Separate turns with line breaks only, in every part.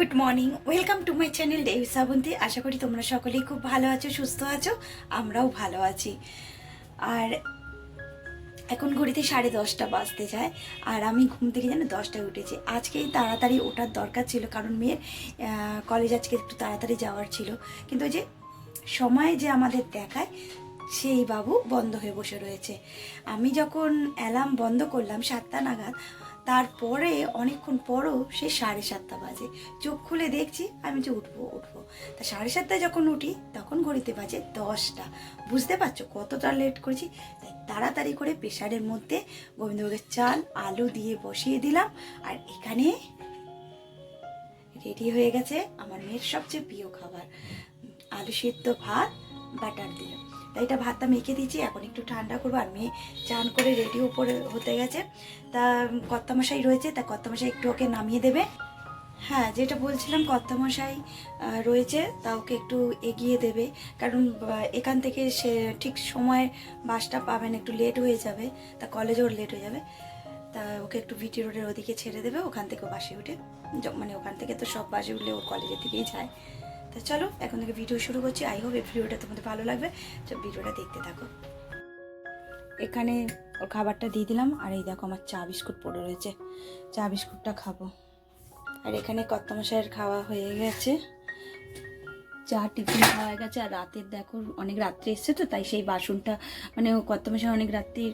Good morning welcome to my channel Debi Srabanti আশা করি তোমরা সকলেই খুব ভালো আছো, সুস্থ আছো, আমরাও ভালো আছি। আর এখন ঘড়িতে সাড়ে দশটা বাজতে যায়, আর আমি ঘুম থেকে যেন দশটায় উঠেছি। আজকেই তাড়াতাড়ি ওঠার দরকার ছিল, কারণ মেয়ের কলেজ আজকে একটু তাড়াতাড়ি যাওয়ার ছিল। কিন্তু যে সময় যে আমাদের দেখায়, সেই বাবু বন্ধ হয়ে বসে রয়েছে। আমি যখন অ্যালার্ম বন্ধ করলাম, সাতটা নাগাদ তারপরে অনেকক্ষণ পরও সে সাড়ে সাতটা বাজে। চোখ খুলে দেখছি আমি যে উঠবো উঠবো। তা সাড়ে সাতটায় যখন উঠি, তখন ঘড়িতে বাজে দশটা। বুঝতে পারছ কতটা লেট করেছি? তাই তাড়াতাড়ি করে প্রেশারের মধ্যে গোবিন্দভোগের চাল, আলু দিয়ে বসিয়ে দিলাম। আর এখানে রেডি হয়ে গেছে আমার মেয়ের সবচেয়ে প্রিয় খাবার। আলু সেদ্ধ ভাত, বাটার দিয়ে। তাই এটা ভাতটা মেখে দিচ্ছি এখন একটু ঠান্ডা করব, আর মেয়ে চান করে রেডি উপরে হতে গেছে। তা কর্তামশাই রয়েছে, তা কর্তামশাই একটু ওকে নামিয়ে দেবে। হ্যাঁ যেটা বলছিলাম, কর্তামশাই রয়েছে, তা ওকে একটু এগিয়ে দেবে। কারণ এখান থেকে সে ঠিক সময় বাসটা পাবেন, একটু লেট হয়ে যাবে, তা কলেজেও লেট হয়ে যাবে। তা ওকে একটু ভিটি রোডের ওদিকে ছেড়ে দেবে, ওখান থেকে বাসে উঠে মানে ওখান থেকে তো সব বাসে উঠলে ও কলেজের দিকেই যায়। তা চলো, এখন থেকে ভিডিও শুরু করছি। আই হোপ এই ভিডিওটা তোমাদের ভালো লাগবে। তো ভিডিওটা দেখতে থাকো। এখানে ওর খাবারটা দিয়ে দিলাম, আর এই দেখো আমার চা বিস্কুট পড়ে রয়েছে। চা বিস্কুটটা খাব। আর এখানে কত্তমশাইয়ের খাওয়া হয়ে গেছে। চা টিফিন খাওয়া হয়ে গেছে, আর রাতের দেখো অনেক রাত্রে এসছে তো, তাই সেই বাসনটা মানে কত্তমশাই অনেক রাত্রির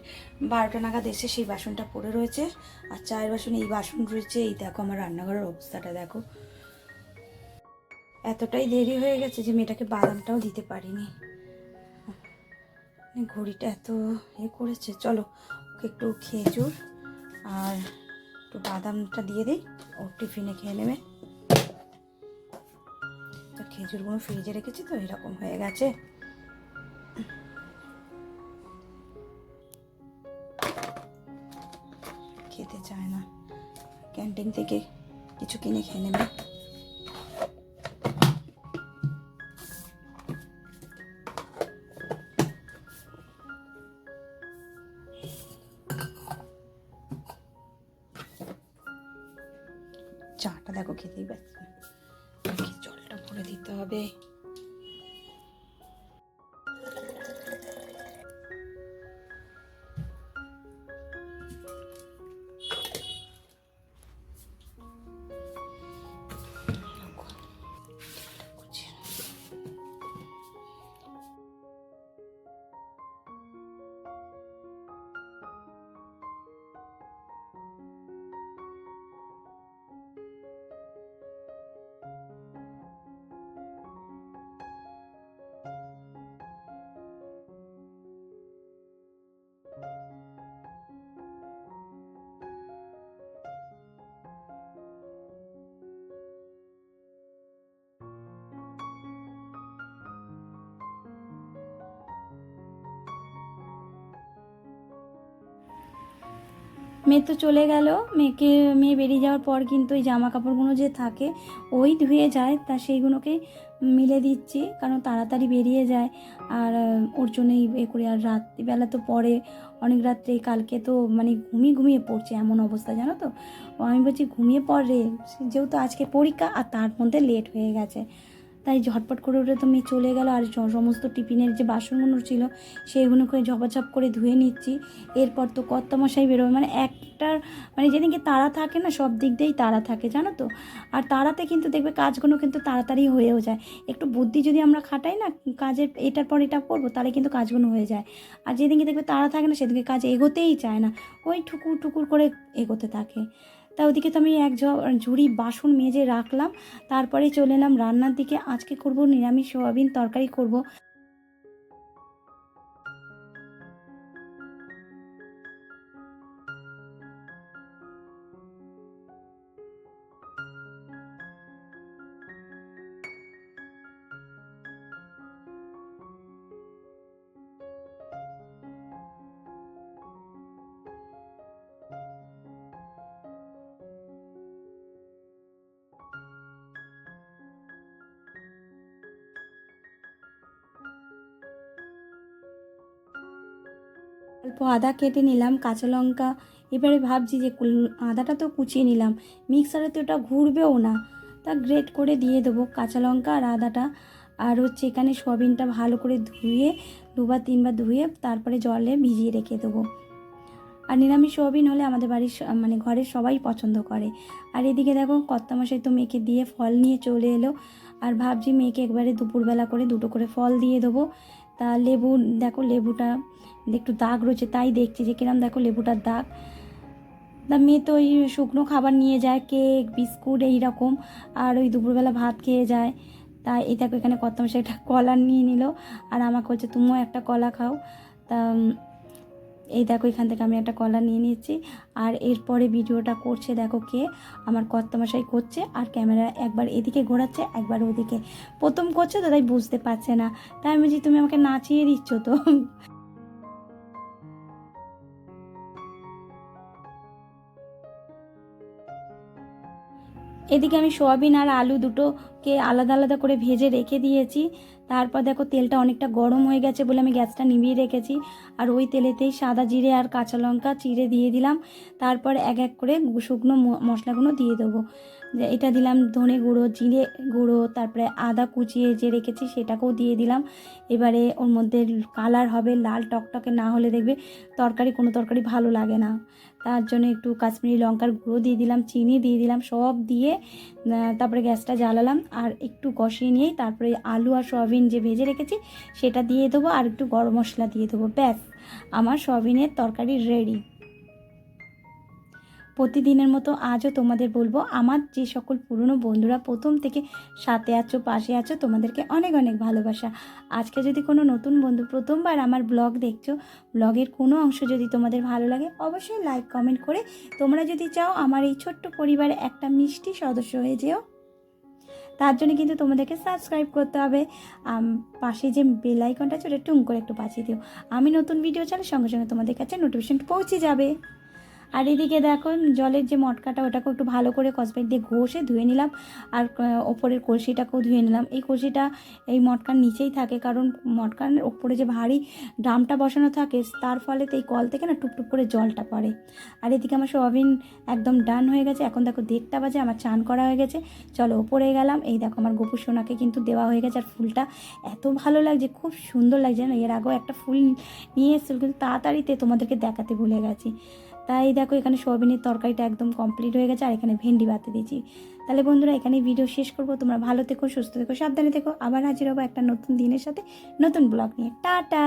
বারোটা নাগাদ এসে সেই বাসনটা পড়ে রয়েছে। আর চায়ের বাসন এই বাসন রয়েছে, এই দেখো আমার রান্নাঘরের অবস্থাটা দেখো। এতটাই দেরি হয়ে গেছে যে মেয়েটাকে বাদামটাও দিতে পারিনি। ঘড়িটা এত এ করেছে। চলো, ওকে একটু খেজুর আর একটু বাদামটা দিয়ে দিই, ও টিফিনে খেয়ে নেবে। তো খেজুরগুলো ফ্রিজে রেখেছি তো, এরকম হয়ে গেছে। খেতে চায় না। ক্যান্টিন থেকে কিছু কিনে খেয়ে নেবে। চাটা দেখো খেতেই পাচ্ছি। জলটা ভরে দিতে হবে মেয়ে তো চলে গেল। মেয়েকে, মেয়ে বেরিয়ে যাওয়ার পর কিন্তু ওই জামা কাপড়গুলো যে থাকে, ওই ধুয়ে যায়, তা সেইগুলোকে মিলে দিচ্ছি, কারণ তাড়াতাড়ি বেরিয়ে যায়। আর ওর জন্যই এ করে। আর রাত্রিবেলা তো পরে, অনেক রাত্রে, কালকে তো মানে ঘুমিয়ে ঘুমিয়ে পড়ছে এমন অবস্থা, জানো তো? আমি বলছি, ঘুমিয়ে পড় রে। যেহেতু আজকে পরীক্ষা, আর তার মধ্যে লেট হয়ে গেছে। তাই ঝটপট করে উঠে তো মেয়ে চলে গেল আর সমস্ত টিফিনের যে বাসনগুলো ছিল সেইগুলোকে ঝপাঝপ করে ধুয়ে নিচ্ছি। এরপর তো কর্তামশাই বেরোবে। মানে একটার মানে যেদিনকে তারা থাকে না, সব দিক দিয়েই তারা থাকে, জানো তো? আর তারাতে কিন্তু দেখবে কাজগুলো কিন্তু তাড়াতাড়ি হয়েও যায়। একটু বুদ্ধি যদি আমরা খাটাই না, কাজের এটার পর এটা করব, তাহলে কিন্তু কাজগুলো হয়ে যায়। আর যেদিনকে দেখবে তারা থাকে না সেদিকে কাজ এগোতেই চায় না। ওই ঠুকুর টুকুর করে এগোতে থাকে। তা ওদিকে তো আমি এক ঝুড়ি, বাসন মেজে রাখলাম। তারপরে চলে এলাম রান্নার দিকে। আজকে করব নিরামিষ সোয়াবিন তরকারি করব। অল্প আদা কেটে নিলাম, কাঁচা লঙ্কা। এবারে ভাবছি যে আদাটা তো কুচিয়ে নিলাম। মিক্সারে তো ওটা ঘুরবেও না।
তা গ্রেট করে দিয়ে দেবো কাঁচা লঙ্কা আর আদাটা। আর হচ্ছে এখানে সয়াবিনটা ভালো করে ধুয়ে, দুবার তিনবার ধুয়ে তারপরে জলে ভিজিয়ে রেখে দেবো। আর নিরামিষ সোয়াবিন হলে আমাদের বাড়ির মানে ঘরের সবাই পছন্দ করে। আর এদিকে দেখো কর্তামশাই তো মেয়েকে দিয়ে ফল নিয়ে চলে এলো। আর ভাবছি মেয়েকে একবারে দুপুরবেলা করে দুটো করে ফল দিয়ে দেবো। তা লেবু দেখো লেবুটা একটু দাগ রয়েছে, তাই দেখছি যে কিরম দেখো লেবুটার দাগ। তা মেয়ে তো ওই শুকনো খাবার নিয়ে যায়, কেক, বিস্কুট এই রকম আর ওই দুপুরবেলা ভাত খেয়ে যায়। তাই এই দেখো এখানে কত মাসে একটা কলা নিয়ে নিল, আর আমাকে হচ্ছে তুমিও একটা কলা খাও। তা এই দেখো এখান থেকে আমি একটা কলা নিয়ে নিয়েছি আর এরপরে ভিডিওটা করছে দেখো কে, আমার কর্তামশাই করছে, আর ক্যামেরা একবার এদিকে ঘোরাচ্ছে, একবার ওদিকে। প্রথম করছে, তো তাই বুঝতে পারছে না। তাই আমি বলছি, তুমি আমাকে নাচিয়ে দিচ্ছ তো? এদিকে আমি সোয়াবিন আর আলু দুটোকে আলাদা আলাদা করে ভেজে রেখে দিয়েছি। তারপর দেখো তেলটা অনেকটা গরম হয়ে গেছে বলে আমি গ্যাসটা নিভিয়ে রেখেছি। আর ওই তেলেতেই সাদা জিরে আর কাঁচা লঙ্কা চিড়ে দিয়ে দিলাম। তারপর এক এক করে শুকনো মশলাগুলো দিয়ে দেবো। এটা দিলাম ধনে গুঁড়ো, জিরে গুঁড়ো, তারপরে আদা কুচিয়ে যে রেখেছি সেটাকেও দিয়ে দিলাম। এবারে ওর মধ্যে কালার হবে লাল টকটকে, না হলে দেখবে তরকারি, কোনো তরকারি ভালো লাগে না। তার জন্য একটু কাশ্মীরি লঙ্কার গুঁড়ো দিয়ে দিলাম, চিনি দিয়ে দিলাম, সব দিয়ে তারপরে গ্যাসটা জ্বালালাম। আর একটু কষিয়ে নিয়েই তারপরে আলু আর সয়াবিন যে ভেজে রেখেছি, সেটা দিয়ে দেবো আর একটু গরম মশলা দিয়ে দেবো। ব্যাস, আমার সয়াবিনের তরকারি রেডি প্রতিদিনের মতো আজও তোমাদের বলব, আমার যে সকল পুরনো বন্ধুরা প্রথম থেকে সাথে আছো, পাশে আছো, তোমাদেরকে অনেক অনেক ভালোবাসা। আজকে যদি কোনো নতুন বন্ধু প্রথমবার আমার ব্লগ দেখছ, ব্লগের কোনো অংশ যদি তোমাদের ভালো লাগে, অবশ্যই লাইক কমেন্ট করে তোমরা যদি চাও আমার এই ছোট্ট পরিবারে একটা মিষ্টি সদস্য হয়ে যেও। তার জন্য কিন্তু তোমাদেরকে সাবস্ক্রাইব করতে হবে। পাশে যে বেল আইকনটা আছে, ওটা করে একটু বাঁচিয়ে দিও। আমি নতুন ভিডিও চালে সঙ্গে সঙ্গে তোমাদের কাছে নোটিফিকেশন পৌঁছে যাবে। আর এদিকে দেখো জলের যে মটকাটা, ওটাকেও একটু ভালো করে কসবাইট দিয়ে ঘষে ধুয়ে নিলাম। আর ওপরের কলসিটাকেও ধুয়ে নিলাম। এই কলসিটা, এই মটকার নিচেই থাকে, কারণ মটকার ওপরে যে ভারী ড্রামটা বসানো থাকে, তার ফলে এই কল থেকে না টুপটুপ করে জলটা পড়ে। আর এদিকে আমার সোয়াবিন একদম ডান হয়ে গেছে। এখন দেখো দেড়টা বাজে, আমার চান করা হয়ে গেছে। চলো ওপরে গেলাম। এই দেখো আমার গোপুর সোনাকে কিন্তু দেওয়া হয়ে গেছে। আর ফুলটা এত ভালো লাগছে, খুব সুন্দর লাগছে। না এর আগেও একটা ফুল নিয়ে এসেছিল, কিন্তু তাড়াতাড়িতে তোমাদেরকে দেখাতে ভুলে গেছি। তাই দেখো এখানে সোয়াবিনের তরকারিটা একদম কমপ্লিট হয়ে গেছে, আর এখানে ভেন্ডি বাতে দিয়েছি। তাহলে বন্ধুরা এখানে ভিডিও শেষ করব। তোমরা ভালো থেকো, সুস্থ থেকো, সাবধানে থেকো। আবার হাজির হব একটা নতুন দিনের সাথে নতুন ব্লগ নিয়ে। টাটা!